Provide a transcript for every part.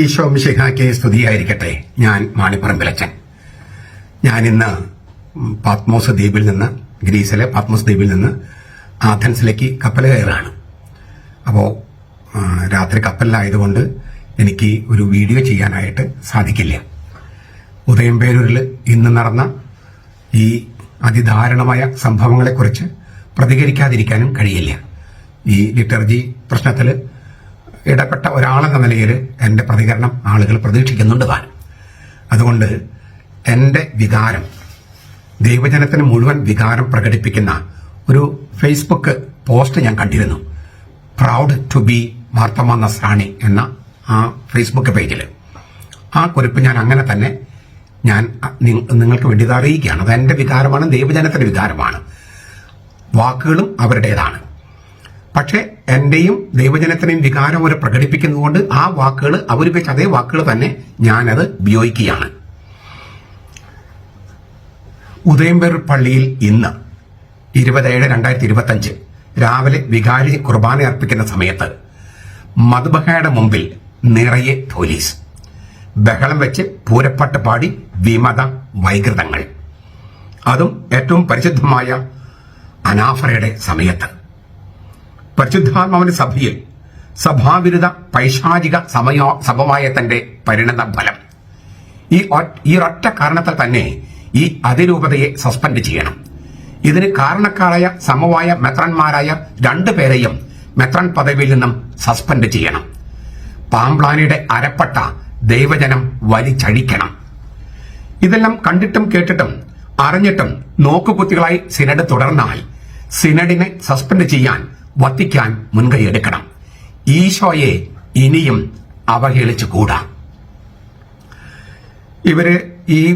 ഈശോ മിശിഹായ്ക്ക് സ്തുതിയായിരിക്കട്ടെ. ഞാൻ മാണിപ്പറമ്പിലച്ചൻ. ഞാൻ ഇന്ന് പാത്മോസ് ദ്വീപിൽ നിന്ന് ഗ്രീസിലെ പാത്മോസ് ദ്വീപിൽ നിന്ന് ആഥൻസിലേക്ക് കപ്പൽ കയറാണ് അപ്പോൾ രാത്രി കപ്പലിലായതുകൊണ്ട് എനിക്ക് ഒരു വീഡിയോ ചെയ്യാനായിട്ട് സാധിക്കില്ല. ഉദയംപേരൂരിൽ ഇന്ന് നടന്ന ഈ അതിദാരുണമായ സംഭവങ്ങളെക്കുറിച്ച് പ്രതികരിക്കാതിരിക്കാനും കഴിയില്ല. ഈ ലിറ്റർജി പ്രശ്നത്തിൽ ഇടപെട്ട ഒരാളെന്ന നിലയിൽ എന്റെ പ്രതികരണം ആളുകൾ പ്രതീക്ഷിക്കുന്നുണ്ട് താൻ. അതുകൊണ്ട് എന്റെ വികാരം ദൈവജനത്തിന് മുഴുവൻ വികാരം പ്രകടിപ്പിക്കുന്ന ഒരു ഫേസ്ബുക്ക് പോസ്റ്റ് ഞാൻ കണ്ടിരുന്നു. Proud to be Marthoma Nasrani എന്ന ആ ഫേസ്ബുക്ക് പേജിൽ ആ കുറിപ്പ് ഞാൻ അങ്ങനെ തന്നെ ഞാൻ നിങ്ങൾക്ക് വേണ്ടി ഇത് അറിയിക്കുകയാണ്. അത് എന്റെ വികാരമാണ് ദൈവജനത്തിന്റെ വികാരമാണ്. വാക്കുകളും അവരുടേതാണ്. പക്ഷേ എന്റെയും ദൈവജനത്തിനെയും വികാരം അവർ പ്രകടിപ്പിക്കുന്നതുകൊണ്ട് ആ വാക്കുകൾ അവരുപേക്ഷ അതേ വാക്കുകൾ തന്നെ ഞാനത് ഉപയോഗിക്കുകയാണ്. ഉദയംപേർ പള്ളിയിൽ ഇന്ന് ഇരുപത്തേഴ് രണ്ടായിരത്തി ഇരുപത്തി അഞ്ച് രാവിലെ വികാരി കുർബാന അർപ്പിക്കുന്ന സമയത്ത് മധുബഹയുടെ മുമ്പിൽ നിറയെ പോലീസ്. ബഹളം വെച്ച് പൂരപ്പാട്ട് പാടി വിമത വൈകൃതങ്ങൾ. അതും ഏറ്റവും പരിശുദ്ധമായ അനാഫറയുടെ സമയത്ത്. പരിശുദ്ധാത്മാവിന്റെ സഭയിൽ സഭാവിരുദ്ധ പൈശാചിക സമയോ സമവായത്തിന്റെ പരിണത ഫലം. ഈ ഈ ഒറ്റ കാരണത്താൽ തന്നെ ഈ അതിരൂപതയെ സസ്പെൻഡ് ചെയ്യണം. ഇതിന് കാരണക്കാരായ സമവായ മെത്രന്മാരായ രണ്ടു പേരെയും മെത്രൻ പദവിയിൽ നിന്നും സസ്പെൻഡ് ചെയ്യണം. പാംപ്ലാനിയുടെ അരപ്പെട്ട ദൈവജനം വലിച്ചഴിക്കണം. ഇതെല്ലാം കണ്ടിട്ടും കേട്ടിട്ടും അറിഞ്ഞിട്ടും നോക്കുകുത്തികളായി സിനഡ് തുടർന്നാൽ സിനഡിനെ സസ്പെൻഡ് ചെയ്യാൻ വത്തിക്കാൻ മുൻകൈയെടുക്കണം. ഈശോയെ ഇനിയും അവഹേളിച്ചു കൂടാ ഇവർ ഈ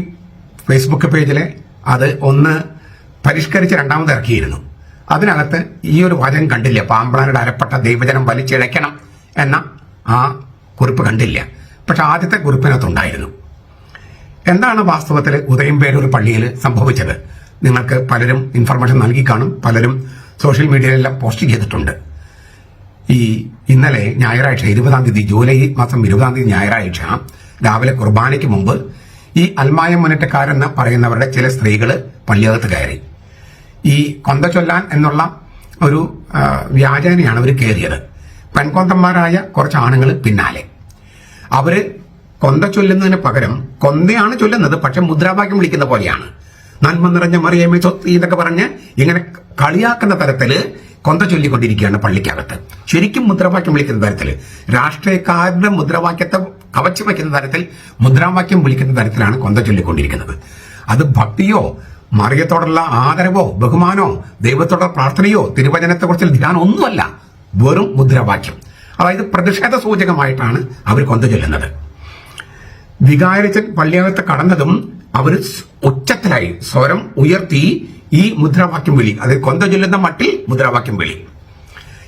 ഫേസ്ബുക്ക് പേജിലെ അത് ഒന്ന് പരിഷ്കരിച്ച് രണ്ടാമത് ഇറക്കിയിരുന്നു. അതിനകത്ത് ഈ ഒരു വചനം കണ്ടില്ല. പാമ്പ്ളാനുടെ അരപ്പെട്ട ദൈവജനം വലിച്ചിഴയ്ക്കണം എന്ന ആ കുറിപ്പ് കണ്ടില്ല. പക്ഷെ ആദ്യത്തെ കുറിപ്പിനകത്തുണ്ടായിരുന്നു. എന്താണ് വാസ്തവത്തിൽ ഉദയംപേരൂർ പള്ളിയിൽ സംഭവിച്ചത്? നിങ്ങൾക്ക് പലരും ഇൻഫർമേഷൻ നൽകി കാണും പലരും സോഷ്യൽ മീഡിയയിലെല്ലാം പോസ്റ്റ് ചെയ്തിട്ടുണ്ട്. ഈ ഇന്നലെ ഞായറാഴ്ച ഇരുപതാം തീയതി ജൂലൈ മാസം ഇരുപതാം തീയതി ഞായറാഴ്ച രാവിലെ കുർബാനയ്ക്ക് മുമ്പ് ഈ അൽമായ മുന്നേറ്റക്കാരെന്ന് പറയുന്നവരുടെ ചില സ്ത്രീകൾ പള്ളിയകത്ത് കയറി. ഈ കൊന്ത ചൊല്ലാൻ എന്നുള്ള ഒരു വ്യാജേനയാണ് അവർ കയറിയത് പെൺകൊന്തന്മാരായ കുറച്ച് ആണുങ്ങൾ പിന്നാലെ. അവർ കൊന്ത ചൊല്ലുന്നതിന് പകരം കൊന്തയാണ് ചൊല്ലുന്നത് പക്ഷെ മുദ്രാവാക്യം വിളിക്കുന്ന പോലെയാണ്. നന്മ നിറഞ്ഞ മറിയമേ സ്വത്തി എന്നൊക്കെ പറഞ്ഞ് ഇങ്ങനെ കളിയാക്കുന്ന തരത്തിൽ കൊന്ത ചൊല്ലിക്കൊണ്ടിരിക്കുകയാണ് പള്ളിക്കകത്ത്. ശരിക്കും മുദ്രാവാക്യം വിളിക്കുന്ന തരത്തിൽ രാഷ്ട്രീയക്കാരുടെ മുദ്രാവാക്യത്തെ കവച്ചു വയ്ക്കുന്ന തരത്തിൽ മുദ്രാവാക്യം വിളിക്കുന്ന തരത്തിലാണ് കൊന്ത ചൊല്ലിക്കൊണ്ടിരിക്കുന്നത്. അത് ഭക്തിയോ മറിയത്തോടുള്ള ആദരവോ ബഹുമാനോ ദൈവത്തോടുള്ള പ്രാർത്ഥനയോ തിരുവചനത്തെക്കുറിച്ചുള്ള ധ്യാനം ഒന്നുമല്ല. വെറും മുദ്രാവാക്യം. അതായത് പ്രതിഷേധ സൂചകമായിട്ടാണ് അവർ കൊന്ത ചൊല്ലുന്നത്. വികാരിച്ചൻ പള്ളിയകത്ത് കടന്നതും അവർ ഉച്ചത്തിലായി സ്വരം ഉയർത്തി ഈ മുദ്രാവാക്യം വിളി. അത് കൊന്ത ചൊല്ലുന്ന മട്ടിൽ മുദ്രാവാക്യം വിളി.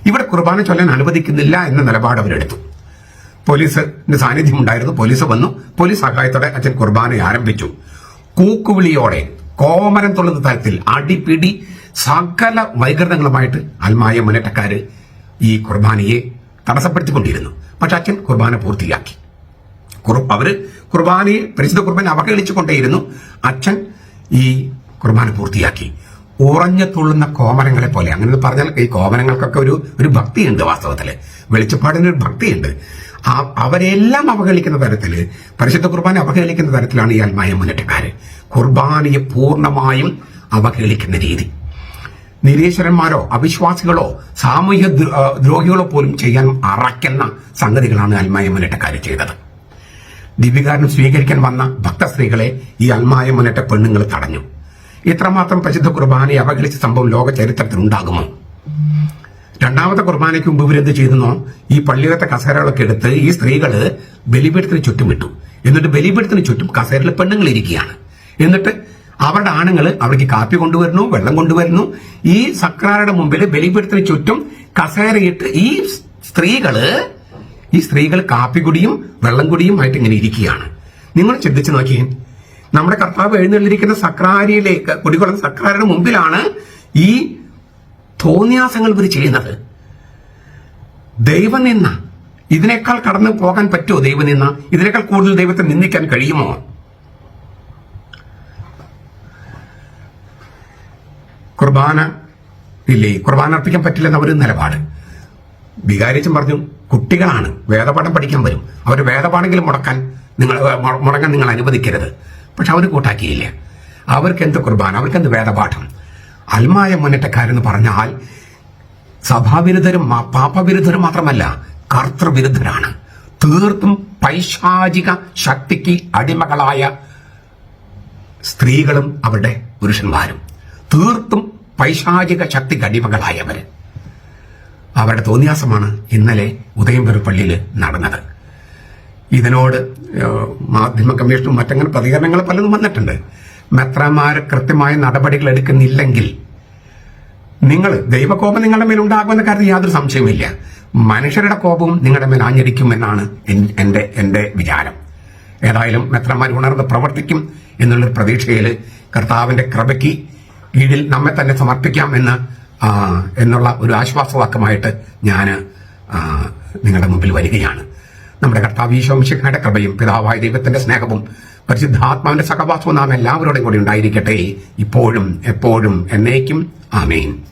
ഇവിടെ കുർബാന ചൊല്ലാൻ അനുവദിക്കുന്നില്ല എന്ന നിലപാട് അവരെടുത്തു. പോലീസിന്റെ സാന്നിധ്യം ഉണ്ടായിരുന്നു പോലീസ് വന്നു. പോലീസ് സഹായത്തോടെ അച്ഛൻ കുർബാന ആരംഭിച്ചു. കൂക്കുവിളിയോടെ കോമരം തുള്ളുന്ന തരത്തിൽ അടിപിടി സകല വൈകൃതങ്ങളുമായിട്ട് അൽമായ മുന്നേറ്റക്കാര് ഈ കുർബാനയെ തടസ്സപ്പെടുത്തിക്കൊണ്ടിരുന്നു. പക്ഷെ അച്ഛൻ കുർബാന പൂർത്തിയാക്കി. അവർ കുർബാനയെ പരിശുദ്ധ കുർബാന അവഹേളിച്ചുകൊണ്ടേയിരുന്നു. അച്ഛൻ ഈ കുർബാന പൂർത്തിയാക്കി. ഉറഞ്ഞു തുള്ളുന്ന കോമരങ്ങളെ പോലെ. അങ്ങനെ പറഞ്ഞാൽ ഈ കോമരങ്ങൾക്കൊക്കെ ഒരു ഒരു ഭക്തിയുണ്ട് വാസ്തവത്തിൽ വെളിച്ചപ്പാടിന് ഒരു ഭക്തിയുണ്ട്. അവരെല്ലാം അവഹേളിക്കുന്ന തരത്തിൽ പരിശുദ്ധ കുർബാന അവഹേളിക്കുന്ന തരത്തിലാണ് ഈ അൽമായ മുന്നേറ്റക്കാര്. കുർബാനയെ പൂർണമായും അവഹേളിക്കുന്ന രീതി. നിരീശ്വരന്മാരോ അവിശ്വാസികളോ സാമൂഹ്യ ദ്രോ- ദ്രോഹികളോ പോലും ചെയ്യാൻ അറയ്ക്കുന്ന സംഗതികളാണ് അൽമായ മുന്നേറ്റക്കാര് ചെയ്തത്. ദിവ്യകാരണം സ്വീകരിക്കാൻ വന്ന ഭക്തസ്ത്രീകളെ ഈ അൽമായ മുന്നേറ്റ പെണ്ണുങ്ങൾ തടഞ്ഞു. ഇത്രമാത്രം പ്രസിദ്ധ കുർബാനയെ അവഗണിച്ച സംഭവം ലോക ചരിത്രത്തിൽ ഉണ്ടാകുമോ? രണ്ടാമത്തെ കുർബാനയ്ക്ക് മുമ്പ് ഇവരെന്ത് ചെയ്തെന്നോ ഈ പള്ളിയിലത്തെ കസേരകളൊക്കെ എടുത്ത് ഈ സ്ത്രീകൾ ബലിപീഠത്തിന് ചുറ്റും ഇട്ടു എന്നിട്ട് ബലിപീഠത്തിന് ചുറ്റും കസേരയിൽ പെണ്ണുങ്ങൾ ഇരിക്കുകയാണ്. എന്നിട്ട് അവരുടെ ആണുങ്ങൾ അവർക്ക് കാപ്പി കൊണ്ടുവരുന്നു വെള്ളം കൊണ്ടുവരുന്നു. ഈ സക്രാരുടെ മുമ്പിൽ ബലിപീഠത്തിന് ചുറ്റും കസേരയിട്ട് ഈ സ്ത്രീകൾ ഈ സ്ത്രീകൾ കാപ്പി കുടിയും വെള്ളം കുടിയും ആയിട്ട് ഇങ്ങനെ ഇരിക്കുകയാണ്. നിങ്ങൾ ചിന്തിച്ചു നോക്കിയേ നമ്മുടെ കർത്താവ് എഴുന്നള്ളിരിക്കുന്ന സക്രാരിയിലേക്ക് കുടികൊള്ളുന്ന സക്രാരിയുടെ മുമ്പിലാണ് ഈ തോന്നിയാസങ്ങൾ ഇവർ ചെയ്യുന്നത്. ദൈവം നിന്ന ഇതിനേക്കാൾ കടന്നു പോകാൻ പറ്റുമോ ദൈവം നിന്ന? ഇതിനേക്കാൾ കൂടുതൽ ദൈവത്തെ നിന്ദിക്കാൻ കഴിയുമോ? കുർബാന ഇല്ലേ? കുർബാന അർപ്പിക്കാൻ പറ്റില്ലെന്ന ഒരു നിലപാട്. വികാരിച്ചും പറഞ്ഞു കുട്ടികളാണ്. വേദപാഠം പഠിക്കാൻ വരും. അവർ വേദപാഠെങ്കിലും മുടക്കാൻ നിങ്ങൾ മുടങ്ങാൻ നിങ്ങൾ അനുവദിക്കരുത്. പക്ഷെ അവർ കൂട്ടാക്കിയില്ല. അവർക്ക് എന്ത് കുർബാന? അവർക്ക് എന്ത് വേദപാഠം? അൽമായ മുന്നേറ്റക്കാരെന്ന് പറഞ്ഞാൽ സഭാവിരുദ്ധരും പാപവിരുദ്ധരും മാത്രമല്ല കർത്തൃവിരുദ്ധരാണ്. തീർത്തും പൈശാചിക ശക്തിക്ക് അടിമകളായ സ്ത്രീകളും അവരുടെ പുരുഷന്മാരും. തീർത്തും പൈശാചിക ശക്തിക്ക് അടിമകളായവര്. അവരുടെ തോന്നിയാസമാണ് ഇന്നലെ ഉദയംപേർ പള്ളിയിൽ നടന്നത്. ഇതിനോട് മാധ്യമ കമ്മീഷനും മറ്റങ്ങനെ പ്രതികരണങ്ങൾ പലതും വന്നിട്ടുണ്ട്. മെത്രമാർ കൃത്യമായ നടപടികൾ എടുക്കുന്നില്ലെങ്കിൽ നിങ്ങൾ ദൈവകോപം നിങ്ങളുടെ മേൽ ഉണ്ടാകുമെന്ന കാര്യത്തിൽ യാതൊരു സംശയവുമില്ല. മനുഷ്യരുടെ കോപവും നിങ്ങളുടെ മേൽ ആഞ്ഞടിക്കും എന്നാണ് എന്റെ എന്റെ വിചാരം. ഏതായാലും മെത്രമാർ ഉണർന്ന് പ്രവർത്തിക്കും എന്നുള്ളൊരു പ്രതീക്ഷയിൽ കർത്താവിന്റെ കൃപയ്ക്ക് കീഴിൽ നമ്മെ തന്നെ സമർപ്പിക്കാം എന്ന് എന്നുള്ള ഒരു ആശ്വാസവാക്കമായിട്ട് ഞാൻ നിങ്ങളുടെ മുമ്പിൽ വരികയാണ്. നമ്മുടെ കർത്താവ് ഈശോംശിഖയുടെ കൃപയും പിതാവായ ദൈവത്തിന്റെ സ്നേഹവും പരിശുദ്ധാത്മാവിന്റെ സഹവാസവും നാം എല്ലാവരോടും കൂടി ഉണ്ടായിരിക്കട്ടെ. ഇപ്പോഴും എപ്പോഴും എന്നേക്കും ആമേൻ.